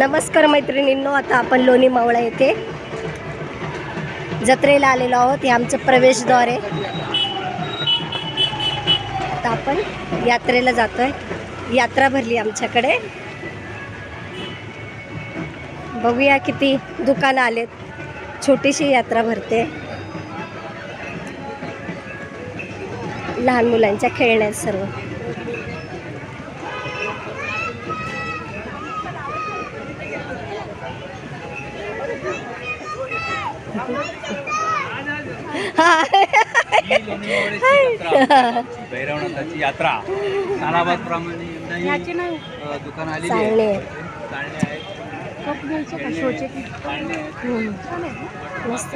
नमस्कार मैत्रिणींनो आता आपण लोणी मावळा येथे जत्रेला आलेलो आहोत. हे आमचं प्रवेशद्वार आहे. आता आपण यात्रेला जातोय. यात्रा भरली आमच्याकडे. बघूया किती दुकानं आलेत. छोटीशी यात्रा भरते. लहान मुलांच्या खेळण्यात सर्व हा ही लोणीवळेची जत्रा भैरवनाथाची यात्रा. तालाबाद प्रमाणे दुकान आलेली चांगले आहे. मस्त.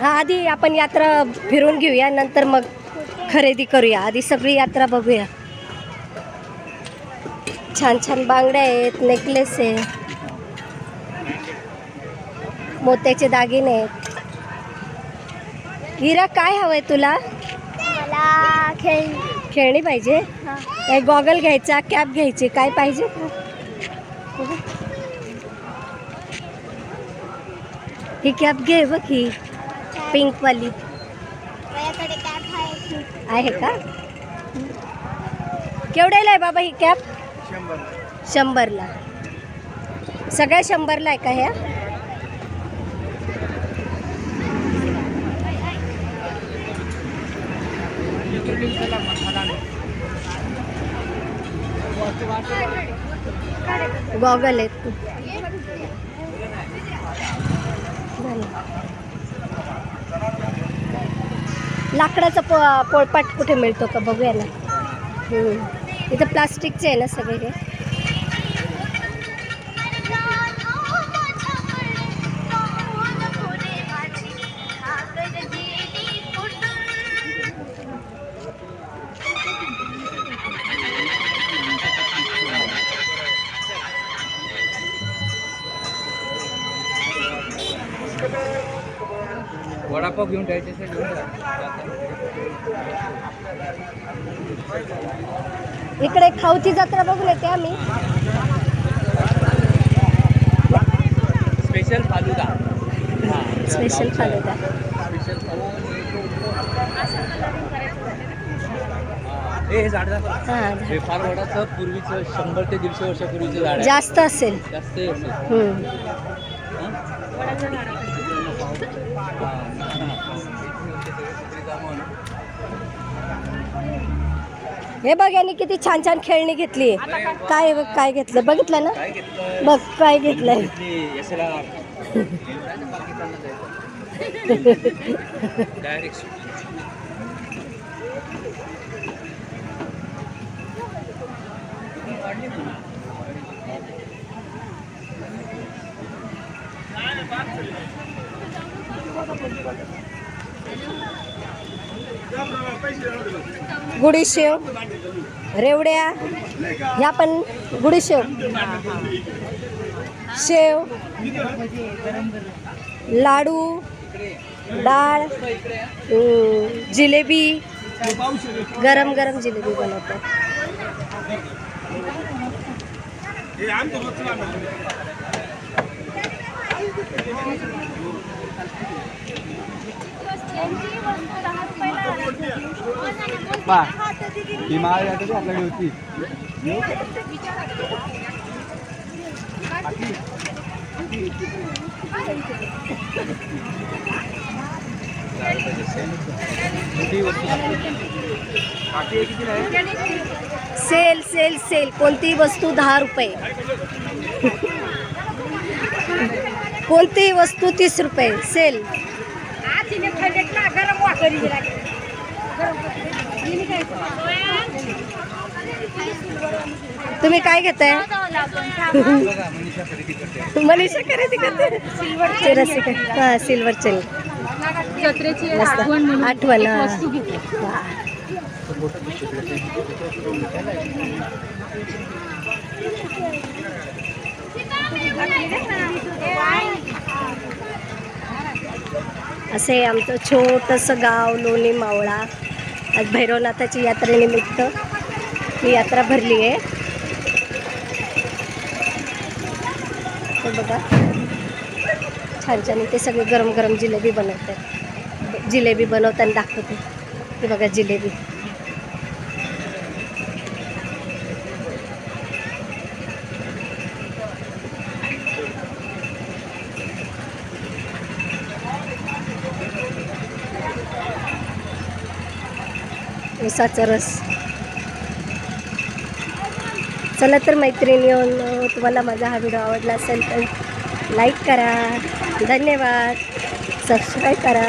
हा आधी आपण यात्रा फिरून घेऊया नंतर मग खरेदी करूया. आधी सगळी यात्रा बघूया. छान छान बांगड्या आहेत नेकलेस आहे. मोत्याचे दागिने आहेत. हिरा काय हवंय तुला? मला खेळ खेळणी पाहिजे? काय गॉगल घ्यायचा कॅप घ्यायची काय पाहिजे? ही कॅप घे बघ ही पिंकवाली आहे. का? केवढ्याला आहे बाबा ही कॅप शंभरला. सगळ्या शंभरला आहे का ह्या? गॉगल आहेत. लाकडाचा पोळपाट कुठे मिळतो का? बघूया ना. इथं प्लास्टिकचे आहे ना सगळे हे. वडापाव घेऊन ठेवायचे असेल घेऊन इकडे खाऊची जत्रा बघून येते आम्ही. स्पेशल फालुदा. हा. स्पेशल फालुदा. हे झाड. हां फार पूर्वीचं शंभर ते दीडशे वर्षापूर्वीचं झाड जास्त असेल. जास्त असेल. हे बघ यांनी किती छान छान खेळणी घेतली. काय आहे बघ काय घेतलं? बघितलं ना? काय घेतलं बघ काय घेतलंय. गुडीशेव रेवड्या ह्या पण गुडीशेव शेव लाडू डाळ जिलेबी गरम गरम जिलेबी बनवतात. ही माळ आपल्याकडे होती सेल सेल सेल. कोणतीही वस्तू दहा रुपये. कोणतीही वस्तू तीस रुपये सेल तुम्ही काय घेताय? बघा मनीषा खरेदी करते. सिल्वरचे रसिक हां सिल्वरचे आठवण आठवण, असे असं आमचं छोटंसं गाव लोणी मावळा आज भैरवनाथाची यात्रेनिमित्त ही यात्रा भरली आहे. हे बघा. छान छान ते सगळे गरम गरम जिलेबी बनवतात. जिलेबी बनवताना दाखवते. हे बघा जिलेबी. उसाचा रस. चला तर मैत्रिणी तुम्हाला माझा हा व्हिडिओ आवडला असेल तर लाईक करा. धन्यवाद. सबस्क्राईब करा.